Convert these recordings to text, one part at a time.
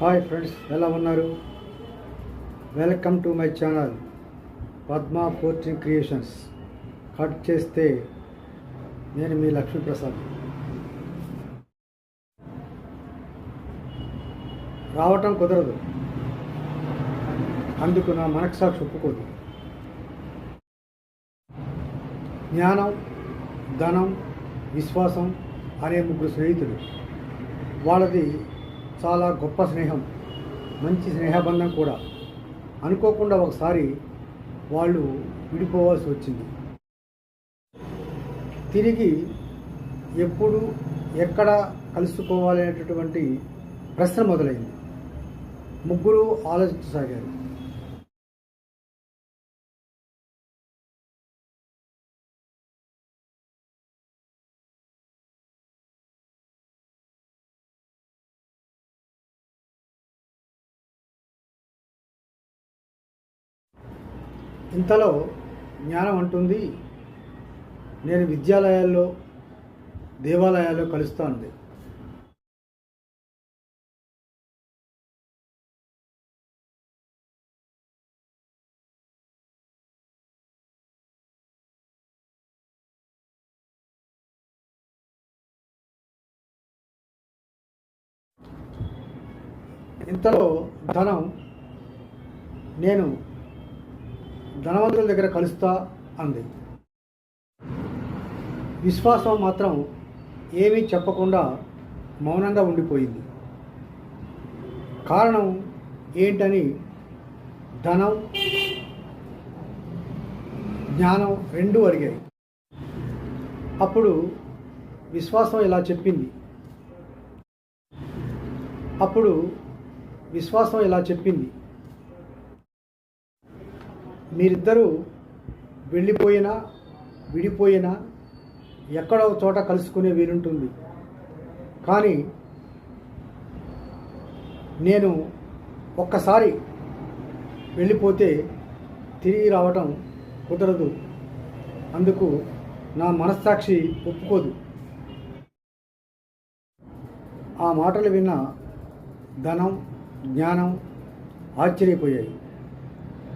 Hi friends ఎలా ఉన్నారు? Welcome to my channel Padma coaching creations. Cut చేస్తే నేను మీ లక్ష్మీప్రసాద్ రావటం కుదరదు. అందుకు నా మనక్సాక్షి ఒప్పుకోదు. జ్ఞానం ధనం విశ్వాసం అనే ముగ్గురు స్నేహితులు. వాళ్ళది చాలా గొప్ప స్నేహం మంచి స్నేహబంధం కూడా. అనుకోకుండా ఒకసారి వాళ్ళు విడిపోవాల్సి వచ్చింది. తిరిగి ఎప్పుడు ఎక్కడ కలుసుకోవాలనేటటువంటి ప్రశ్న మొదలైంది. ముగ్గురు ఆలోచించసాగారు. ఇంతలో జ్ఞానం అంటుంది నేను విద్యాలయాల్లో దేవాలయాల్లో కలుస్తాను ఇంతలో ధనం నేను ధనవంతుల దగ్గర కలుస్తా అంది. విశ్వాసం మాత్రం ఏమీ చెప్పకుండా మౌనంగా ఉండిపోయింది. కారణం ఏంటని ధనం జ్ఞానం రెండూ అడిగాయి. అప్పుడు విశ్వాసం ఇలా చెప్పింది. అప్పుడు విశ్వాసం ఇలా చెప్పింది. మీరిద్దరూ వెళ్ళిపోయినా విడిపోయినా ఎక్కడో చోట కలుసుకునే వీలుంటుంది. కానీ నేను ఒక్కసారి వెళ్ళిపోతే తిరిగి రావటం కుదరదు. అందుకు నా మనస్సాక్షి ఒప్పుకోదు. ఆ మాటలు విన్న ధనం జ్ఞానం ఆశ్చర్యపోయాయి.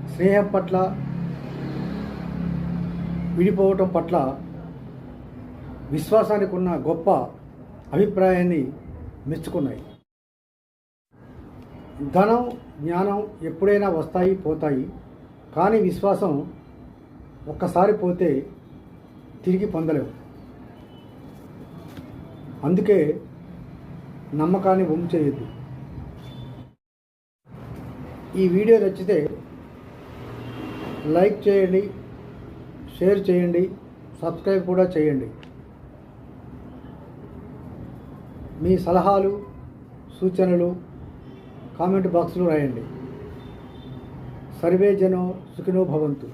స్నేహం పట్ల విడిపోవటం పట్ల విశ్వాసానికి ఉన్న గొప్ప అభిప్రాయాన్ని మెచ్చుకున్నాయి. ధనం జ్ఞానం ఎప్పుడైనా వస్తాయి పోతాయి. కానీ విశ్వాసం ఒక్కసారి పోతే తిరిగి పొందలేవు. అందుకే నమ్మకాన్ని వంపు చేయొద్దు. ఈ వీడియో నచ్చితే లైక్ చేయండి షేర్ చేయండి సబ్స్క్రైబ్ కూడా చేయండి. మీ సలహాలు సూచనలు కామెంట్ బాక్స్లో రాయండి. సర్వే జనో సుఖినో భవంతు.